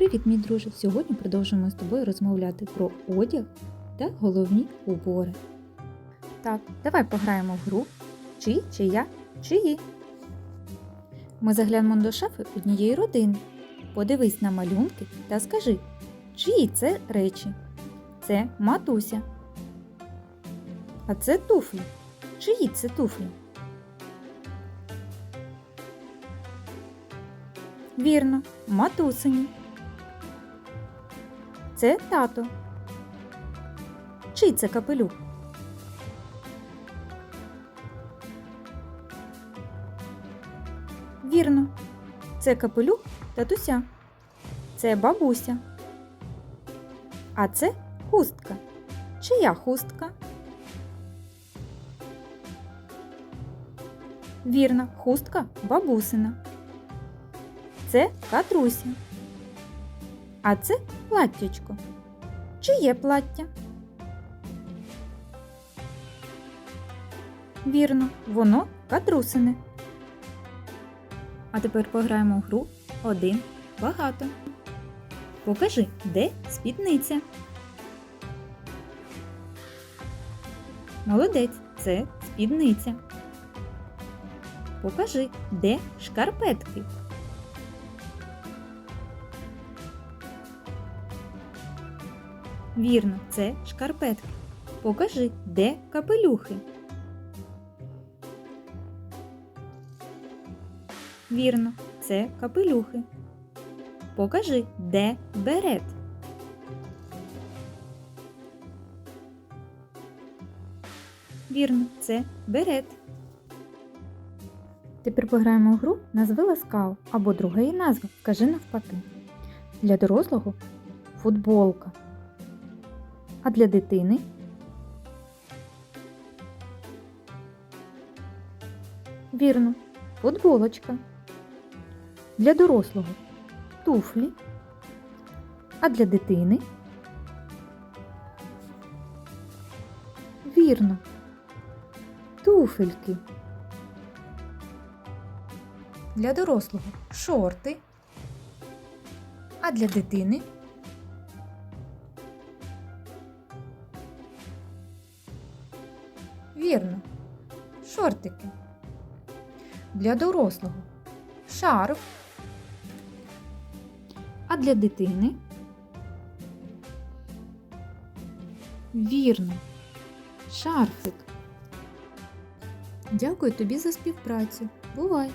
Привіт, мій друже! Сьогодні продовжуємо з тобою розмовляти про одяг та головні убори. Так, давай пограємо в гру Чий, чия, чиї. Ми заглянемо до шафи однієї родини. Подивись на малюнки та скажи, чиї це речі. Це матуся. А це туфлі. Чиї це туфлі? Вірно, матусині. Це тато. Чий це капелюх? Вірно, це капелюх татуся. Це бабуся. А це хустка. Чия хустка? Вірно, хустка бабусина. Це катруся. А це платтячко. Чиє плаття? Вірно, воно катрусине. А тепер пограємо в гру один багато. Покажи, де спідниця. Молодець, це спідниця. Покажи, де шкарпетки. Вірно, це шкарпетки. Покажи, де капелюхи. Вірно, це капелюхи. Покажи, де берет. Вірно, це берет. Тепер пограємо в гру назви ласкаво або друга її назва. Скажи навпаки. Для дорослого футболка. А для дитини Вірно, футболочка. Для дорослого туфлі. А для дитини Вірно. Туфельки. Для дорослого шорти. А для дитини Вірно. Шортики. Для дорослого шарф. А для дитини Вірно. Шарфик. Дякую тобі за співпрацю. Бувай!